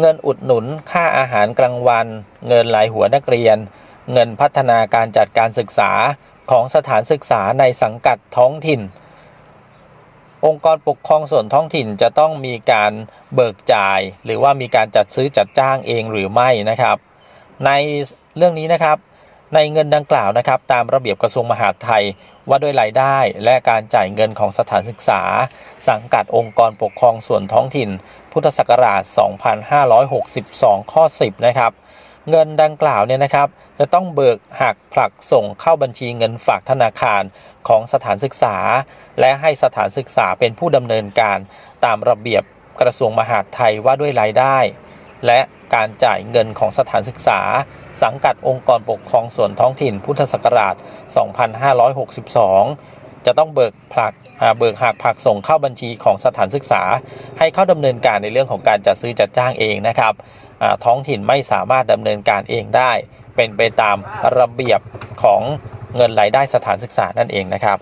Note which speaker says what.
Speaker 1: เงินอุดหนุนค่าอาหารกลางวัน เงินหลายหัวนักเรียน เงินพัฒนาการจัดการศึกษาของสถานศึกษาในสังกัดท้องถิ่น องค์กรปกครองส่วนท้องถิ่นจะต้องมีการเบิกจ่าย หรือว่ามีการจัดซื้อจัดจ้างเองหรือไม่นะครับ ในเรื่องนี้นะครับ ในเงินดังกล่าวนะครับ ตามระเบียบกระทรวงมหาดไทย ว่าด้วยรายได้และการจ่ายเงินของสถานศึกษา สังกัดองค์กรปกครองส่วนท้องถิ่น พุทธศักราช 2562 ข้อ 10 นะครับ เงินดังกล่าวเนี่ยนะครับ จะต้องเบิกหักผลักส่งเข้าบัญชีเงินฝากธนาคารของสถานศึกษา และให้สถานศึกษาเป็นผู้ดำเนินการตามระเบียบกระทรวงมหาดไทยว่าด้วยรายได้ และการจ่ายเงินของสถานศึกษา สังกัดองค์กรปกครองส่วนท้องถิ่นพุทธศักราช 2562 จะต้องเบิกผลักเบิกหักผลักส่งเข้าบัญชีของสถานศึกษา ให้เข้าดำเนินการในเรื่องของการจัดซื้อจัดจ้างเองนะครับ ท้องถิ่นไม่สามารถดำเนินการเองได้ เป็นไปตามระเบียบของเงินรายได้สถานศึกษานั่นเองนะครับ